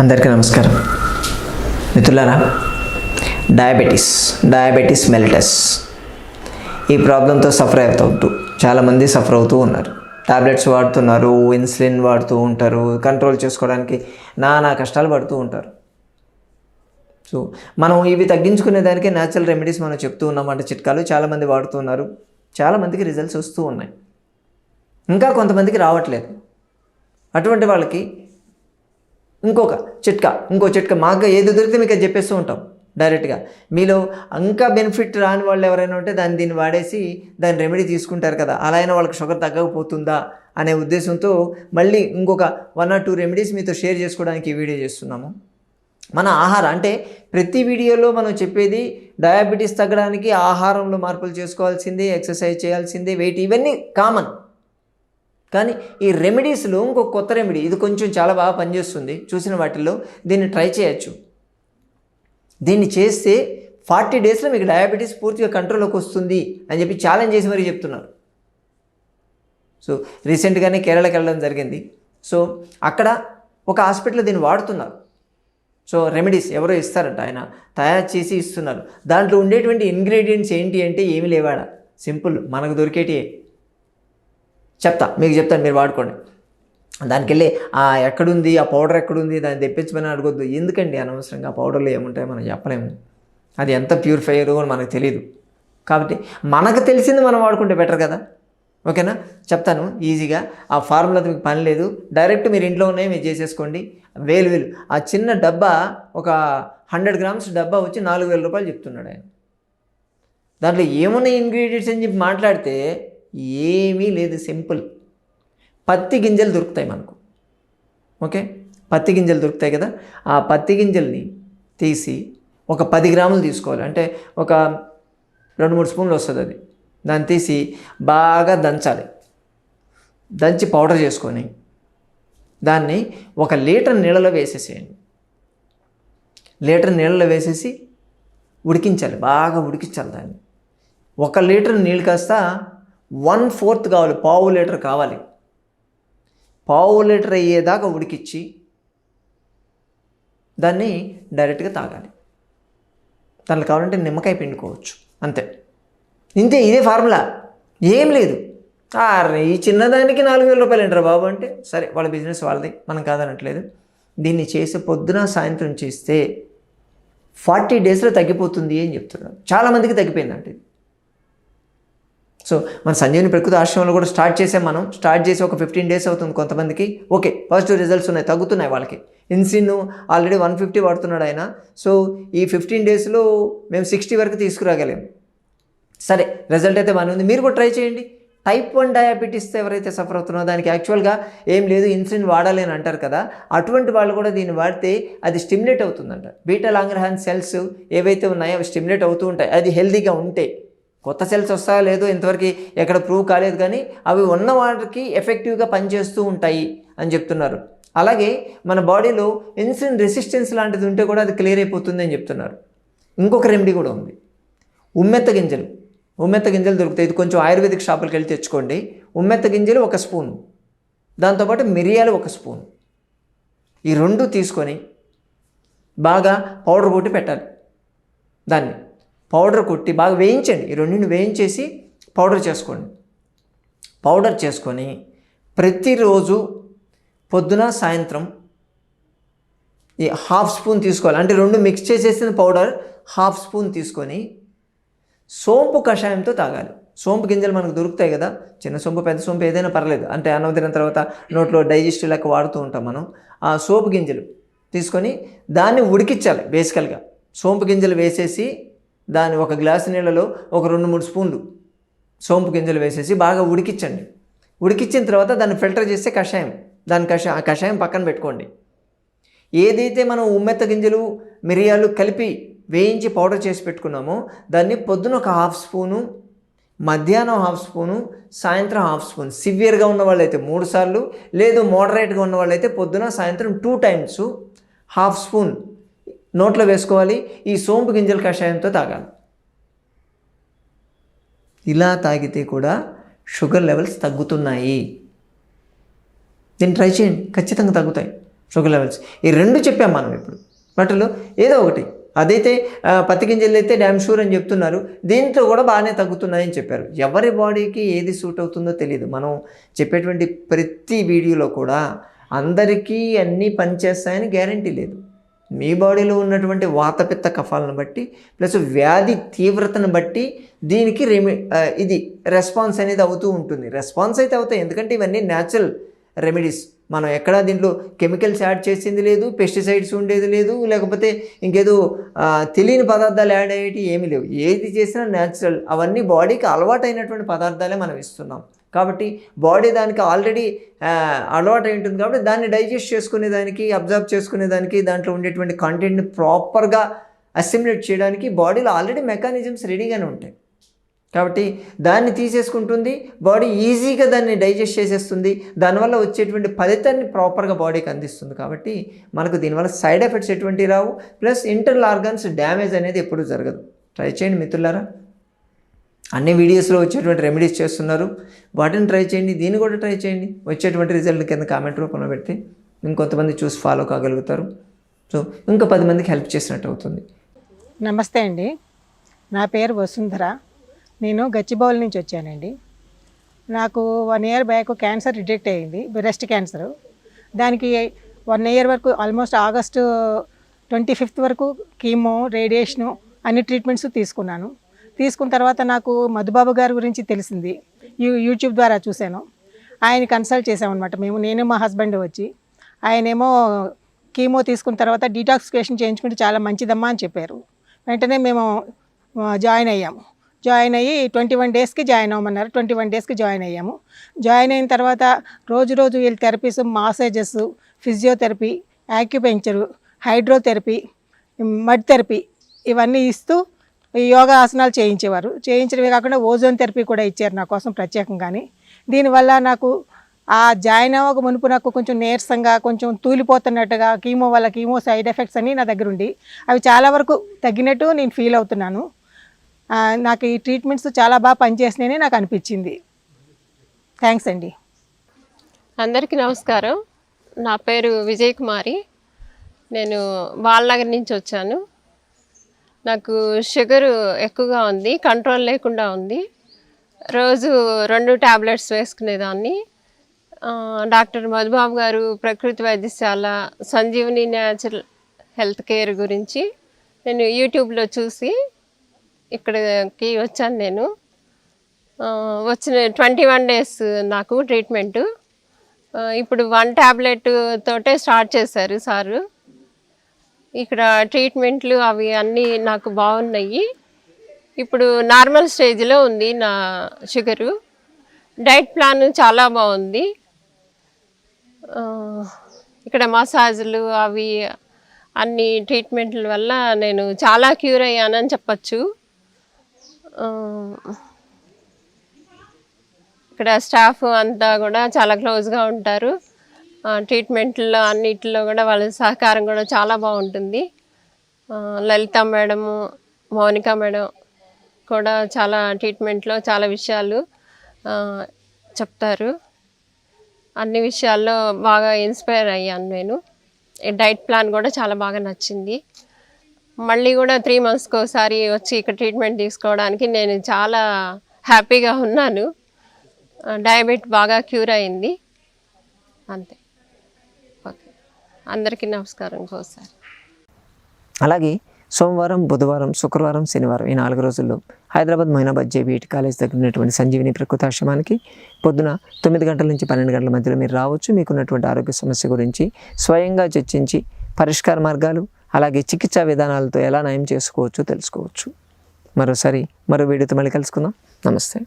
అందరికీ నమస్కారం. మిత్రులారా డయాబెటీస్ డయాబెటీస్ మెలిటస్ ఈ ప్రాబ్లంతో సఫర్ అవుతూ చాలామంది సఫర్ అవుతూ ఉన్నారు. టాబ్లెట్స్ వాడుతున్నారు ఇన్సులిన్ వాడుతూ ఉంటారు కంట్రోల్ చేసుకోవడానికి నానా కష్టాలు పడుతూ ఉంటారు. సో మనం ఇవి తగ్గించుకునే దానికి న్యాచురల్ రెమెడీస్ మనం చెప్తూ ఉన్నాం అంటే చిట్కాలు చాలామంది వాడుతున్నారు చాలామందికి రిజల్ట్స్ వస్తూ ఉన్నాయి. ఇంకా కొంతమందికి రావట్లేదు. అటువంటి వాళ్ళకి ఇంకొక చిట్కా ఇంకో చిట్కా మాకు ఏది దొరికితే మీకు అది చెప్పేస్తూ ఉంటాం. డైరెక్ట్గా మీలో ఇంకా బెనిఫిట్ రాని వాళ్ళు ఎవరైనా ఉంటే దాన్ని దీన్ని వాడేసి దాని రెమెడీ తీసుకుంటారు కదా. అలా అయినా వాళ్ళకి షుగర్ తగ్గకపోతుందా అనే ఉద్దేశంతో మళ్ళీ ఇంకొక వన్ ఆర్ టూ రెమెడీస్ మీతో షేర్ చేసుకోవడానికి ఈ వీడియో చేస్తున్నాము. మన ఆహారం అంటే ప్రతి వీడియోలో మనం చెప్పేది డయాబెటీస్ తగ్గడానికి ఆహారంలో మార్పులు చేసుకోవాల్సిందే ఎక్సర్సైజ్ చేయాల్సిందే వెయిట్ ఇవన్నీ కామన్. కానీ ఈ రెమెడీస్లో ఇంకొక కొత్త రెమెడీ ఇది కొంచెం చాలా బాగా పనిచేస్తుంది. చూసిన వాటిల్లో దీన్ని ట్రై చేయొచ్చు. దీన్ని చేస్తే ఫార్టీ డేస్లో మీకు డయాబెటీస్ పూర్తిగా కంట్రోల్లోకి వస్తుంది అని చెప్పి ఛాలెంజ్ చేసి మరీ చెప్తున్నారు. సో రీసెంట్గానే కేరళకి వెళ్ళడం జరిగింది. సో అక్కడ ఒక హాస్పిటల్లో దీన్ని వాడుతున్నారు. సో రెమెడీస్ ఎవరో ఇస్తారంట ఆయన. తయారు చేసి ఇస్తున్నారు. దాంట్లో ఉండేటువంటి ఇంగ్రీడియంట్స్ ఏంటి అంటే ఏమి లేవాడ. సింపుల్ మనకు దొరికేటియే. చెప్తా మీకు చెప్తాను మీరు వాడుకోండి. దానికి వెళ్ళి ఆ ఎక్కడుంది? ఆ పౌడర్ ఎక్కడుంది? దాన్ని తెప్పించమని అడగొద్దు. ఎందుకండి అనవసరంగా ఆ పౌడర్లో ఏముంటాయో మనం చెప్పలేము అది ఎంత ప్యూరిఫైయర్ అని మనకు తెలియదు కాబట్టి మనకు తెలిసింది మనం వాడుకుంటే బెటర్ కదా. ఓకేనా? చెప్తాను ఈజీగా. ఆ ఫార్ములాతో మీకు పని లేదు. డైరెక్ట్ మీరు ఇంట్లో మీరు చేసేసుకోండి. వేలు వేలు. ఆ చిన్న డబ్బా ఒక హండ్రెడ్ గ్రామ్స్ డబ్బా వచ్చి నాలుగు వేల రూపాయలు చెప్తున్నాడు ఆయన. దాంట్లో ఏమున్నాయి ఇంగ్రీడియంట్స్ అని చెప్పి మాట్లాడితే ఏమీ లేదు సింపుల్. పత్తి గింజలు దొరుకుతాయి మనకు. ఓకే? పత్తి గింజలు దొరుకుతాయి కదా? ఆ పత్తి గింజల్ని తీసి ఒక పది గ్రాములు తీసుకోవాలి. అంటే ఒక రెండు మూడు స్పూన్లు వస్తుంది అది. దాన్ని తీసి బాగా దంచాలి. దంచి పౌడర్ చేసుకొని దాన్ని ఒక లీటర్ నీళ్ళలో వేసేసేయండి. లీటర్ నీళ్ళలో వేసేసి ఉడికించాలి. బాగా ఉడికించాలి దాన్ని. ఒక లీటర్ నీళ్ళు కాస్త వన్ ఫోర్త్ కావాలి పావు లీటర్ కావాలి. పావు లీటర్ అయ్యేదాకా ఉడికిచ్చి దాన్ని డైరెక్ట్గా తాగాలి. దానిలో కావాలంటే నిమ్మకాయ పిండుకోవచ్చు అంతే. ఇంతే ఇదే ఫార్ములా. ఏం లేదు. ఈ చిన్నదానికి నాలుగు వేల రూపాయలు ఏంటారు బాబు అంటే సరే వాళ్ళ బిజినెస్ వాళ్ళది మనం కాదనట్లేదు. దీన్ని చేసి పొద్దున సాయంత్రం చేస్తే ఫార్టీ డేస్లో తగ్గిపోతుంది అని చెప్తున్నారు. చాలామందికి తగ్గిపోయిందంటే ఇది. సో మన సంజీవని ప్రకృతి ఆశ్రమంలో కూడా స్టార్ట్ చేసాం మనం. స్టార్ట్ చేసి ఒక ఫిఫ్టీన్ డేస్ అవుతుంది కొంతమందికి. ఓకే పాజిటివ్ రిజల్ట్స్ ఉన్నాయి. తగ్గుతున్నాయి వాళ్ళకి. ఇన్సిన్ ఆల్రెడీ వన్ ఫిఫ్టీ వాడుతున్నాడు ఆయన. సో ఈ ఫిఫ్టీన్ డేస్లో మేము సిక్స్టీ వరకు తీసుకురాగలేం. సరే రిజల్ట్ అయితే బాగానే ఉంది. మీరు కూడా ట్రై చేయండి. టైప్ వన్ డయాబెటీస్తో ఎవరైతే సఫర్ అవుతున్నారో దానికి యాక్చువల్గా ఏం లేదు ఇన్సులిన్ వాడాలి అని అంటారు కదా అటువంటి వాళ్ళు కూడా దీన్ని వాడితే అది స్టిమ్యులేట్ అవుతుందంట. బీటా లాంగ్రహాన్ సెల్స్ ఏవైతే ఉన్నాయో అవి స్టిమ్యులేట్ అవుతూ ఉంటాయి. అది హెల్దీగా ఉంటే. కొత్త సెల్స్ వస్తాయో లేదో ఇంతవరకు ఎక్కడ ప్రూవ్ కాలేదు కానీ అవి ఉన్న వాటికి ఎఫెక్టివ్గా పనిచేస్తూ ఉంటాయి అని చెప్తున్నారు. అలాగే మన బాడీలో ఇన్సులిన్ రెసిస్టెన్స్ లాంటిది ఉంటే కూడా అది క్లియర్ అయిపోతుంది అని చెప్తున్నారు. ఇంకొక రెమెడీ కూడా ఉంది. ఉమ్మెత్త గింజలు. ఉమ్మెత్త గింజలు దొరుకుతాయి. ఇది కొంచెం ఆయుర్వేదిక్ షాపులకు వెళ్ళి తెచ్చుకోండి. ఉమ్మెత్త గింజలు ఒక స్పూన్ దాంతోపాటు మిరియాలు ఒక స్పూన్ ఈ రెండు తీసుకొని బాగా పౌడర్ కొట్టి పెట్టాలి. దాన్ని. పౌడర్ కొట్టి బాగా వేయించండి. ఈ రెండింటిని వేయించేసి పౌడర్ చేసుకోండి. పౌడర్ చేసుకొని ప్రతిరోజు పొద్దున సాయంత్రం ఈ హాఫ్ స్పూన్ తీసుకోవాలి. అంటే రెండు మిక్స్ చేసేసిన పౌడర్ హాఫ్ స్పూన్ తీసుకొని సోంపు కషాయంతో తాగాలి. సోంపు గింజలు మనకు దొరుకుతాయి కదా. చిన్న సోంపు పెద్ద సోంపు ఏదైనా పర్లేదు. అంటే అన్నం తిన్న తర్వాత నోట్లో డైజెస్టివ్ లెక్క వాడుతూ ఉంటాం మనం. ఆ సోపు గింజలు తీసుకొని దాన్ని ఉడికించాలి బేసికల్గా. సోంపు గింజలు వేసేసి దాన్ని ఒక గ్లాసు నీళ్ళలో ఒక రెండు మూడు స్పూన్లు సోంపు గింజలు వేసేసి బాగా ఉడికించండి. ఉడికించిన తర్వాత దాన్ని ఫిల్టర్ చేస్తే కషాయం. దాని కషాయం ఆ కషాయం పక్కన పెట్టుకోండి. ఏదైతే మనం ఉమ్మెత్త గింజలు మిరియాలు కలిపి వేయించి పౌడర్ చేసి పెట్టుకున్నామో దాన్ని పొద్దున ఒక హాఫ్ స్పూను మధ్యాహ్నం హాఫ్ స్పూను సాయంత్రం హాఫ్ స్పూన్. సివియర్గా ఉన్న వాళ్ళైతే మూడు సార్లు లేదు మోడరేట్గా ఉన్న వాళ్ళైతే పొద్దున సాయంత్రం టూ టైమ్స్ హాఫ్ స్పూన్ నోట్లో వేసుకోవాలి ఈ సోంపు గింజల కషాయంతో తాగాలి. ఇలా తాగితే కూడా షుగర్ లెవెల్స్ తగ్గుతున్నాయి. దీన్ని ట్రై చేయండి ఖచ్చితంగా తగ్గుతాయి షుగర్ లెవెల్స్. ఈ రెండు చెప్పాం మనం ఇప్పుడు. వాటిలో ఏదో ఒకటి. అదైతే పత్తి గింజలు అయితే డ్యామ్ షూర్ అని చెప్తున్నారు. దీంట్లో కూడా బాగానే తగ్గుతున్నాయని చెప్పారు. ఎవరి బాడీకి ఏది సూట్ అవుతుందో తెలియదు మనం చెప్పేటువంటి ప్రతి వీడియోలో కూడా అందరికీ అన్నీ పనిచేస్తాయని గ్యారంటీ లేదు. మీ బాడీలో ఉన్నటువంటి వాతపిత్త కఫాలను బట్టి ప్లస్ వ్యాధి తీవ్రతను బట్టి దీనికి రెమి ఇది రెస్పాన్స్ అనేది అవుతూ ఉంటుంది. రెస్పాన్స్ అయితే అవుతాయి. ఎందుకంటే ఇవన్నీ న్యాచురల్ రెమెడీస్ మనం ఎక్కడా దీంట్లో కెమికల్స్ యాడ్ చేసింది లేదు పెస్టిసైడ్స్ ఉండేది లేదు లేకపోతే ఇంకేదో తెలియని పదార్థాలు యాడ్ అయ్యేటి ఏమీ లేవు. ఏది చేసినా న్యాచురల్ అవన్నీ బాడీకి అలవాటైనటువంటి పదార్థాలే మనం ఇస్తున్నాం. కాబట్టి బాడీ దానికి ఆల్రెడీ అలవాటు అయి ఉంటుంది కాబట్టి దాన్ని డైజెస్ట్ చేసుకునే దానికి అబ్జర్వ్ చేసుకునే దానికి దాంట్లో ఉండేటువంటి కంటెంట్ని ప్రాపర్గా అసిమ్యులేట్ చేయడానికి బాడీలో ఆల్రెడీ మెకానిజమ్స్ రెడీగానే ఉంటాయి. కాబట్టి దాన్ని తీసేసుకుంటుంది బాడీ ఈజీగా దాన్ని డైజెస్ట్ చేసేస్తుంది దానివల్ల వచ్చేటువంటి ఫలితాన్ని ప్రాపర్గా బాడీకి అందిస్తుంది కాబట్టి మనకు దీనివల్ల సైడ్ ఎఫెక్ట్స్ ఎటువంటి రావు ప్లస్ ఇంటర్నల్ ఆర్గాన్స్ డ్యామేజ్ అనేది ఎప్పుడూ జరగదు. ట్రై చేయండి మిత్రులారా. అన్ని వీడియోస్లో వచ్చేటువంటి రెమెడీస్ చేస్తున్నారు. వాటిని ట్రై చేయండి దీన్ని కూడా ట్రై చేయండి. వచ్చేటువంటి రిజల్ట్ కింద కామెంట్ రూపంలో పెడితే ఇంకొంతమంది చూసి ఫాలో కాగలుగుతారు. సో ఇంకా పది మందికి హెల్ప్ చేసినట్టు అవుతుంది. నమస్తే అండి. నా పేరు వసుంధర. నేను గచ్చిబౌలి నుంచి వచ్చానండి. నాకు one year back cancer detect అయ్యింది బ్రెస్ట్ క్యాన్సర్ దానికి వన్ ఇయర్ వరకు ఆల్మోస్ట్ ఆగస్టు ట్వంటీ ఫిఫ్త్ వరకు కీమో రేడియేషను అన్ని ట్రీట్మెంట్స్ తీసుకున్నాను. తీసుకున్న తర్వాత నాకు మధుబాబు గారి గురించి తెలిసింది. యూ యూట్యూబ్ ద్వారా చూశాను. ఆయన కన్సల్ట్ చేసామన్నమాట మేము నేను మా హస్బెండ్ వచ్చి ఆయనేమో కీమో తీసుకున్న తర్వాత డీటాక్సిఫికేషన్ చేయించుకుంటే చాలా మంచిదమ్మా అని చెప్పారు. వెంటనే మేము జాయిన్ అయ్యాము. జాయిన్ అయ్యి ట్వంటీ వన్ డేస్కి జాయిన్ అవ్వమన్నారు. ట్వంటీ వన్ డేస్కి జాయిన్ అయ్యాము. జాయిన్ అయిన తర్వాత రోజు రోజు వీళ్ళు therapies massages physiotherapy acupuncture hydrotherapy mud therapy ఇవన్నీ ఇస్తూ యోగా ఆసనాలు చేయించేవారు. చేయించడమే కాకుండా ఓజోన్ థెరపీ కూడా ఇచ్చారు నా కోసం ప్రత్యేకంగానే. దీనివల్ల నాకు ఆ జాయిన్ అవ్వక మునుపు నాకు కొంచెం నీరసంగా కొంచెం తూలిపోతున్నట్టుగా కీమో వల్ల కీమో సైడ్ ఎఫెక్ట్స్ అని నా దగ్గర ఉండి అవి చాలా వరకు తగ్గినట్టు నేను ఫీల్ అవుతున్నాను. నాకు ఈ ట్రీట్మెంట్స్ చాలా బాగా పనిచేసినాయని నాకు అనిపించింది. థ్యాంక్స్ అండి. అందరికీ నమస్కారం. నా పేరు విజయ్ కుమారి. నేను బాలనగర్ నుంచి వచ్చాను. నాకు షుగర్ ఎక్కువగా ఉంది కంట్రోల్ లేకుండా ఉంది. రోజు రెండు ట్యాబ్లెట్స్ వేసుకునేదాన్ని. డాక్టర్ మధుబాబు గారు ప్రకృతి వైద్యశాల సంజీవని న్యాచురల్ హెల్త్ కేర్ గురించి నేను యూట్యూబ్లో చూసి ఇక్కడికి వచ్చాను నేను. వచ్చిన ట్వంటీ వన్ డేస్ నాకు ట్రీట్మెంటు. ఇప్పుడు వన్ ట్యాబ్లెట్ తోటే స్టార్ట్ చేశారు సారు. ఇక్కడ ట్రీట్మెంట్లు అవి అన్నీ నాకు బాగున్నాయి. ఇప్పుడు నార్మల్ స్టేజ్లో ఉంది నా షుగరు. డైట్ ప్లాన్ చాలా బాగుంది. ఇక్కడ మసాజ్లు అవి అన్ని ట్రీట్మెంట్ల వల్ల నేను చాలా క్యూర్ అయ్యానని చెప్పచ్చు. ఇక్కడ స్టాఫ్ అంతా కూడా చాలా క్లోజ్గా ఉంటారు. ట్రీట్మెంట్లో అన్నిటిలో కూడా వాళ్ళ సహకారం కూడా చాలా బాగుంటుంది. లలిత మేడము మౌనిక మేడం కూడా చాలా ట్రీట్మెంట్లో చాలా విషయాలు చెప్తారు. అన్ని విషయాల్లో బాగా ఇన్స్పైర్ అయ్యాను నేను. ఈ డైట్ ప్లాన్ కూడా చాలా బాగా నచ్చింది. మళ్ళీ కూడా త్రీ మంత్స్కి ఒకసారి వచ్చి ఇక్కడ ట్రీట్మెంట్ తీసుకోవడానికి నేను చాలా హ్యాపీగా ఉన్నాను. డయాబెట్ బాగా క్యూర్ అయింది. అంతే. అందరికీ నమస్కారం సార్ అలాగే సోమవారం బుధవారం శుక్రవారం శనివారం ఈ నాలుగు రోజుల్లో హైదరాబాద్ మొయినాబాద్ జేబీఈటి కాలేజ్ దగ్గర ఉన్నటువంటి సంజీవిని ప్రకృతాశ్రమానికి పొద్దున తొమ్మిది గంటల నుంచి పన్నెండు గంటల మధ్యలో మీరు రావచ్చు. మీకున్నటువంటి ఆరోగ్య సమస్య గురించి స్వయంగా చర్చించి పరిష్కార మార్గాలు అలాగే చికిత్సా విధానాలతో ఎలా నయం చేసుకోవచ్చో తెలుసుకోవచ్చు. మరోసారి మరో వీడియోతో మళ్ళీ కలుసుకుందాం. నమస్తే.